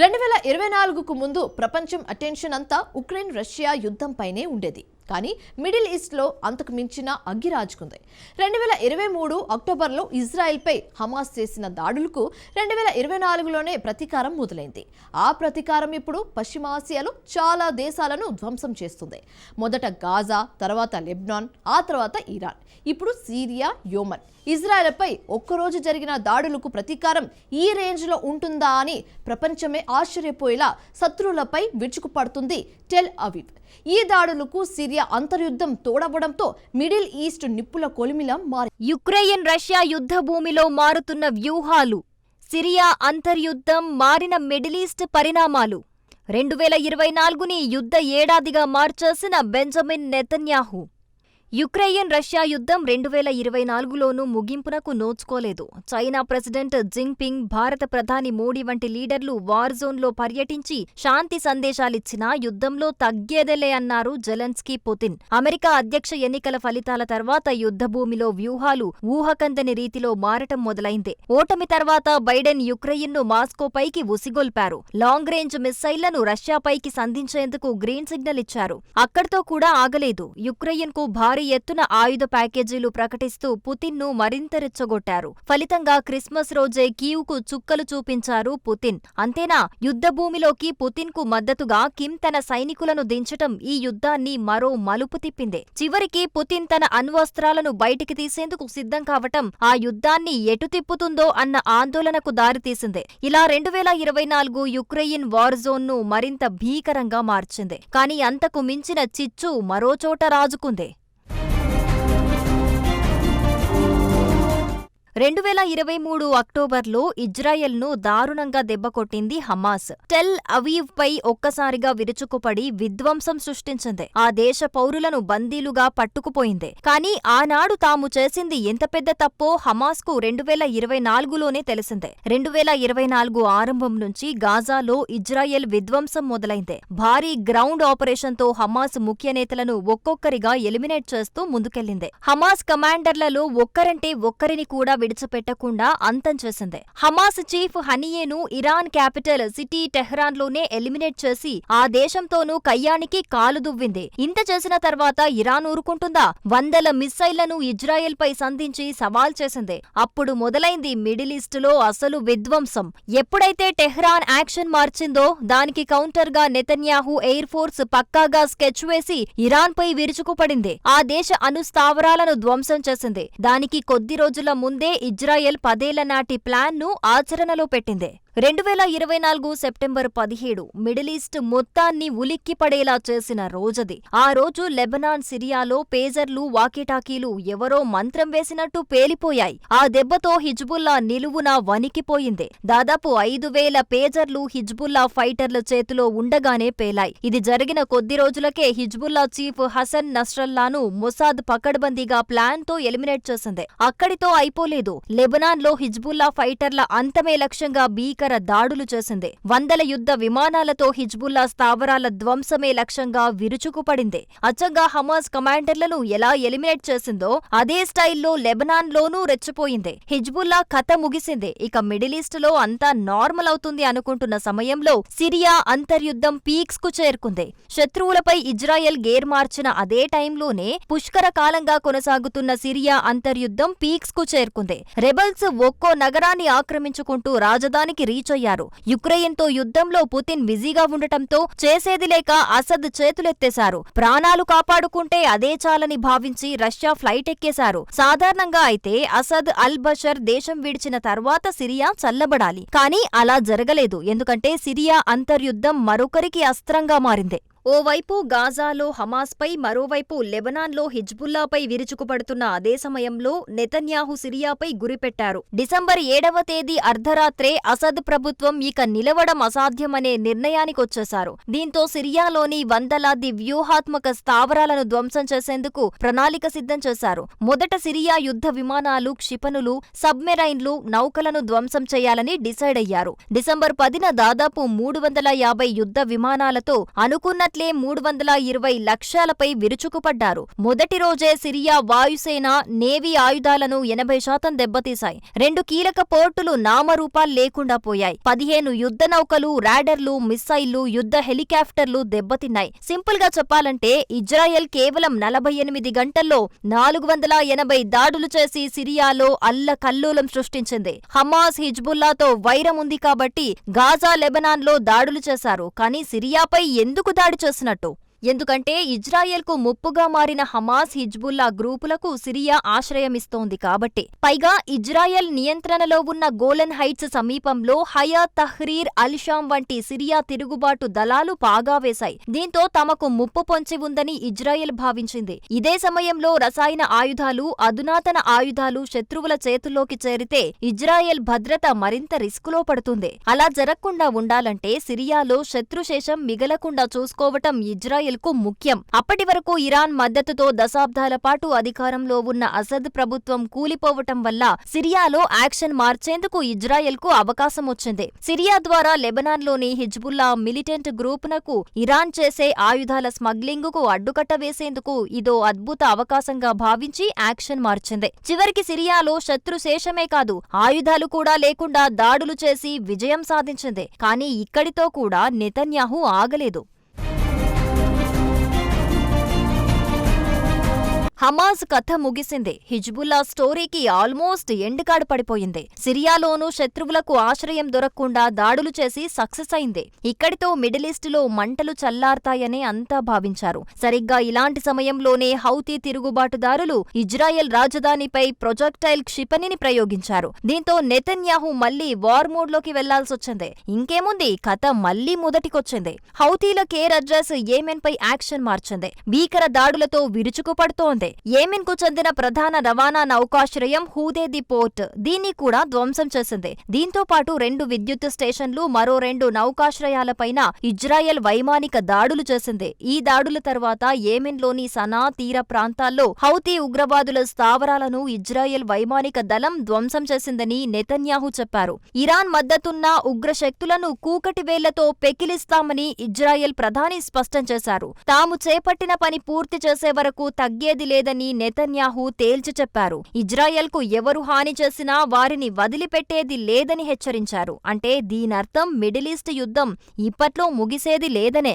రెండు వేల ఇరవై నాలుగుకు ముందు ప్రపంచం అటెన్షన్ అంతా ఉక్రెయిన్ రష్యా యుద్ధంపైనే ఉండేది. కానీ మిడిల్ ఈస్ట్లో అంతకు మించిన అగ్గి రాజుకుంది. రెండు వేల ఇరవై మూడు అక్టోబర్లో ఇజ్రాయెల్పై హమాస్ చేసిన దాడులకు రెండు వేల ఇరవై నాలుగులోనే ప్రతీకారం మొదలైంది. ఆ ప్రతీకారం ఇప్పుడు పశ్చిమాసియాలో చాలా దేశాలను ధ్వంసం చేస్తుంది. మొదట గాజా తర్వాత లెబ్నాన్ ఆ తర్వాత ఇరాన్. ఇప్పుడు సిరియా యోమన్. ఇజ్రాయెల్పై ఒక్కరోజు జరిగిన దాడులకు ప్రతీకారం ఈ రేంజ్లో ఉంటుందా అని ప్రపంచమే ఆశ్చర్యపోయేలా శత్రువులపై విరుచుకుపడుతుంది టెల్ అవివ్. ఈ దాడులకు సిరియా అంతర్యుద్ధం తోడవడంతో మిడిల్ ఈస్ట్ నిప్పుల కొలిమిలా మారి యుక్రెయిన్ రష్యా యుద్ధ భూమిలో మారుతున్న వ్యూహాలు సిరియా అంతర్యుద్ధం మారిన మిడిల్ ఈస్ట్ పరిణామాలు. రెండు వేల ఇరవై నాలుగుని యుద్ధ ఏడాదిగా మార్చేసిన బెంజమిన్ నెతన్యాహు. యుక్రెయిన్ రష్యా యుద్ధం రెండు వేల ఇరవై నాలుగులోనూ ముగింపునకు నోచుకోలేదు. చైనా ప్రెసిడెంట్ జింగ్పింగ్ భారత ప్రధాని మోడీ వంటి లీడర్లు వార్ జోన్లో పర్యటించి శాంతి సందేశాలిచ్చినా యుద్ధంలో తగ్గేదేలే అన్నారు జెలెన్స్కీ పుతిన్. అమెరికా అధ్యక్ష ఎన్నికల ఫలితాల తర్వాత యుద్ధభూమిలో వ్యూహాలు ఊహకందని రీతిలో మారటం మొదలైంది. ఓటమి తర్వాత బైడెన్ యుక్రెయిన్ను మాస్కోపైకి ఉసిగొల్పారు. లాంగ్ రేంజ్ మిస్సైళ్ళను రష్యాపైకి సంధించేందుకు గ్రీన్ సిగ్నల్ ఇచ్చారు. అక్కడితో కూడా ఆగలేదు. యుక్రెయిన్కు భారీ ఎత్తున ఆయుధ ప్యాకేజీలు ప్రకటిస్తూ పుతిన్ను మరింత రెచ్చగొట్టారు. ఫలితంగా క్రిస్మస్ రోజే కీవ్కు చుక్కలు చూపించారు పుతిన్. అంతేనా? యుద్ధభూమిలోకి పుతిన్కు మద్దతుగా కిమ్ తన సైనికులను దించటం ఈ యుద్ధాన్ని మరో మలుపు తిప్పింది. చివరికి పుతిన్ తన అణ్వస్త్రాలను బయటికి తీసేందుకు సిద్ధం కావటం ఆ యుద్ధాన్ని ఎటు తిప్పుతుందో అన్న ఆందోళనకు దారితీసింది. ఇలా రెండు వేల ఇరవై నాలుగు యుక్రెయిన్ వార్ జోన్ను మరింత భీకరంగా మార్చింది. కానీ అంతకు మించిన చిచ్చు మరోచోట రాజుకుంది. రెండు వేల ఇరవై మూడు అక్టోబర్లో ఇజ్రాయెల్ను దారుణంగా దెబ్బకొట్టింది హమాస్. టెల్ అవీవ్ పై ఒక్కసారిగా విరుచుకుపడి విధ్వంసం సృష్టించింది. ఆ దేశ పౌరులను బందీలుగా పట్టుకుపోయింది. కానీ ఆనాడు తాము చేసింది ఎంత పెద్ద తప్పో హమాస్కు రెండు వేల ఇరవై నాలుగులోనే తెలిసింది. రెండు వేల ఇరవై నాలుగు ఆరంభం నుంచి గాజాలో ఇజ్రాయెల్ విధ్వంసం మొదలైంది. భారీ గ్రౌండ్ ఆపరేషన్తో హమాస్ ముఖ్య నేతలను ఒక్కొక్కరిగా ఎలిమినేట్ చేస్తూ ముందుకెళ్ళింది హమాస్ కమాండర్లలో ఒక్కరంటే ఒక్కరిని కూడా విడిచిపెట్టకుండా అంతం చేసింది. హమాస్ చీఫ్ హనియేను ఇరాన్ క్యాపిటల్ సిటీ టెహ్రాన్లోనే ఎలిమినేట్ చేసి ఆ దేశంతోనూ కయ్యానికి కాలు దువ్వింది. ఇంత చేసిన తర్వాత ఇరాన్ ఊరుకుంటుందా? వందల మిస్సైళ్ళను ఇజ్రాయెల్ పై సంధించి సవాల్ చేసింది. అప్పుడు మొదలైంది మిడిల్ ఈస్టులో అసలు విధ్వంసం. ఎప్పుడైతే టెహ్రాన్ యాక్షన్ మార్చిందో దానికి కౌంటర్గా నెతన్యాహు ఎయిర్ ఫోర్స్ పక్కాగా స్కెచ్ వేసి ఇరాన్ పై విరుచుకుపడింది. ఆ దేశ అణుస్థావరాలను ధ్వంసం చేసింది. దానికి కొద్ది రోజుల ముందే ఇజ్రాయెల్ పదేళ్ళ నాటి ప్లాన్ను ఆచరణలో పెట్టింది. రెండు వేల ఇరవై నాలుగు సెప్టెంబర్ పదిహేడు మిడిల్ ఈస్ట్ మొత్తాన్ని ఉలిక్కిపడేలా చేసిన రోజది. ఆ రోజు లెబనాన్ సిరియాలో పేజర్లు వాకిటాకీలు ఎవరో మంత్రం వేసినట్టు పేలిపోయాయి. ఆ దెబ్బతో హిజ్బుల్లా నిలువున వణికిపోయింది. దాదాపు ఐదు వేల పేజర్లు హిజ్బుల్లా ఫైటర్ల చేతిలో ఉండగానే పేలాయి. ఇది జరిగిన కొద్ది రోజులకే హిజ్బుల్లా చీఫ్ హసన్ నస్రల్లాను మొసాద్ పకడ్బందీగా ప్లాన్తో ఎలిమినేట్ చేసింది. అక్కడితో అయిపోలేదు. లెబనాన్లో హిజ్బుల్లా ఫైటర్ల అంతమే లక్ష్యంగా భీకర దాడులు చేసింది. వందల యుద్ధ విమానాలతో హిజ్బుల్లా స్థావరాల ధ్వంసమే లక్ష్యంగా విరుచుకుపడింది. అచ్చంగా హమాస్ కమాండర్లను ఎలా ఎలిమినేట్ చేసిందో అదే స్టైల్లో లెబనాన్ లోనూ రెచ్చిపోయింది. హిజ్బుల్లా కథ ముగిసింది. ఇక మిడిల్ ఈస్ట్లో అంతా నార్మల్ అవుతుంది అనుకుంటున్న సమయంలో సిరియా అంతర్యుద్ధం పీక్స్కు చేరుకుంది. శత్రువులపై ఇజ్రాయెల్ గేర్ మార్చిన అదే టైంలోనే పుష్కర కాలంగా కొనసాగుతున్న సిరియా అంతర్యుద్ధం పీక్స్కు చేరుకుంది. రెబల్స్ ఒక్కో నగరాన్ని ఆక్రమించుకుంటూ రాజధానికి రీచ్ అయ్యారు యుక్రెయిన్తో యుద్ధంలో పుతిన్ బిజీగా ఉండటంతో చేసేది లేక అసద్ చేతులెత్తేశారు. ప్రాణాలు కాపాడుకుంటే అదే చాలని భావించి రష్యా ఫ్లైట్ ఎక్కేశారు. సాధారణంగా అయితే అసద్ అల్ బషర్ దేశం విడిచిన తర్వాత సిరియా చల్లబడాలి. కానీ అలా జరగలేదు. ఎందుకంటే సిరియా అంతర్యుద్ధం మరొకరికి అస్త్రంగా మారింది. ఓవైపు గాజాలో హమాస్పై మరోవైపు లెబనాన్లో హిజ్బుల్లాపై విరుచుకుపడుతున్న అదే సమయంలో నెతన్యాహు సిరియాపై గురిపెట్టారు. డిసెంబర్ ఏడవ తేదీ అర్ధరాత్రే అసద్ ప్రభుత్వం ఇక నిలవడం అసాధ్యమనే నిర్ణయానికొచ్చేశారు దీంతో సిరియాలోని వందలాది వ్యూహాత్మక స్థావరాలను ధ్వంసం చేసేందుకు ప్రణాళిక సిద్ధం చేశారు. మొదట సిరియా యుద్ధ విమానాలు క్షిపణులు సబ్మెరైన్లు నౌకలను ధ్వంసం చేయాలని డిసైడ్ అయ్యారు. డిసెంబర్ పదిన దాదాపు మూడు వందల యాభై యుద్ధ విమానాలతో అనుకున్న అన్నట్లే మూడు వందల ఇరవై లక్ష్యాలపై విరుచుకుపడ్డారు. మొదటి రోజే సిరియా వాయుసేన నేవీ ఆయుధాలను ఎనభై శాతం దెబ్బతీశాయి. రెండు కీలక పోర్టులు నామరూపాలు లేకుండా పోయాయి. పదిహేను యుద్ధ నౌకలు రాడర్లు మిస్సైళ్ళు యుద్ధ హెలికాప్టర్లు దెబ్బతిన్నాయి. సింపుల్గా చెప్పాలంటే ఇజ్రాయెల్ కేవలం నలభై ఎనిమిది గంటల్లో నాలుగు వందల ఎనభై దాడులు చేసి సిరియాలో అల్లకల్లోలం సృష్టించింది. హమాస్ హిజ్బుల్లాతో వైరం ఉంది కాబట్టి గాజా లెబనాన్లో దాడులు చేశారు. కానీ సిరియాపై ఎందుకు దాడి చేసినట్టు. ఎందుకంటే ఇజ్రాయెల్కు ముప్పుగా మారిన హమాస్ హిజ్బుల్లా గ్రూపులకు సిరియా ఆశ్రయమిస్తోంది కాబట్టి. పైగా ఇజ్రాయెల్ నియంత్రణలో ఉన్న గోలన్ హైట్స్ సమీపంలో హయా తహ్రీర్ అల్షాం వంటి సిరియా తిరుగుబాటు దళాలు పాగా వేశాయి. దీంతో తమకు ముప్పు పొంచి ఉందని ఇజ్రాయెల్ భావించింది. ఇదే సమయంలో రసాయన ఆయుధాలు అధునాతన ఆయుధాలు శత్రువుల చేతుల్లోకి చేరితే ఇజ్రాయెల్ భద్రత మరింత రిస్కులో పడుతుంది. అలా జరగకుండా ఉండాలంటే సిరియాలో శత్రుశేషం మిగలకుండా చూసుకోవటం ఇజ్రాయెల్ కు ముఖ్యం. అప్పటి వరకు ఇరాన్ మద్దతుతో దశాబ్దాల పాటు అధికారంలో ఉన్న అసద్ ప్రభుత్వం కూలిపోవటం వల్ల సిరియాలో యాక్షన్ మార్చేందుకు ఇజ్రాయెల్కు అవకాశం వచ్చింది. సిరియా ద్వారా లెబనాన్లోని హిజ్బుల్లా మిలిటెంట్ గ్రూపునకు ఇరాన్ చేసే ఆయుధాల స్మగ్లింగుకు అడ్డుకట్ట వేసేందుకు ఇదో అద్భుత అవకాశంగా భావించి యాక్షన్ మార్చింది. చివరికి సిరియాలో శత్రుశేషమే కాదు ఆయుధాలు కూడా లేకుండా దాడులు చేసి విజయం సాధించింది. కానీ ఇక్కడితో కూడా నెతన్యాహు ఆగలేదు. హమాజ్ కథ ముగిసింది. హిజ్బుల్లా స్టోరీకి ఆల్మోస్ట్ ఎండ్ కార్డ్ పడిపోయింది. సిరియాలోనూ శత్రువులకు ఆశ్రయం దొరకకుండా దాడులు చేసి సక్సెస్ అయింది. ఇక్కడితో మిడిల్ ఈస్టులో మంటలు చల్లార్తాయని అంతా భావించారు. సరిగ్గా ఇలాంటి సమయంలోనే హౌతీ తిరుగుబాటుదారులు ఇజ్రాయెల్ రాజధానిపై ప్రొజెక్టైల్ క్షిపణిని ప్రయోగించారు. దీంతో నెతన్యాహు మళ్ళీ వార్ మోడ్లోకి వెళ్ళాల్సొచ్చింది. ఇంకేముంది? కథ మళ్ళీ మొదటికొచ్చింది. హౌతీల కేర్ అడ్రస్ ఏమెన్ పై యాక్షన్ మార్చింది. భీకర దాడులతో విరుచుకుపడుతోంది. ఏమెన్కు చెందిన ప్రధాన రవాణా నౌకాశ్రయం హూదేది పోర్ట్. దీన్ని కూడా ధ్వంసం చేసింది. దీంతో పాటు రెండు విద్యుత్ స్టేషన్లు మరో రెండు నౌకాశ్రయాలపైన ఇజ్రాయెల్ వైమానిక దాడులు చేసింది. ఈ దాడుల తర్వాత ఏమెన్లోని సనా తీర ప్రాంతాల్లో హౌతీ ఉగ్రవాదుల స్థావరాలను ఇజ్రాయెల్ వైమానిక దళం ధ్వంసం చేసిందని నెతన్యాహు చెప్పారు. ఇరాన్ మద్దతున్న ఉగ్రశక్తులను కూకటి వేళ్ళతో పెకిలిస్తామని ఇజ్రాయెల్ ప్రధాని స్పష్టం చేశారు. తాము చేపట్టిన పని పూర్తి చేసే వరకు తగ్గేది లేదని నెతన్యాహు తేల్చి చెప్పారు. ఇజ్రాయెల్కు ఎవరు హాని చేసినా వారిని వదిలిపెట్టేది లేదని హెచ్చరించారు. అంటే దీనర్థం మిడిల్ ఈస్ట్ యుద్ధం ఇప్పట్లో ముగిసేది లేదనే.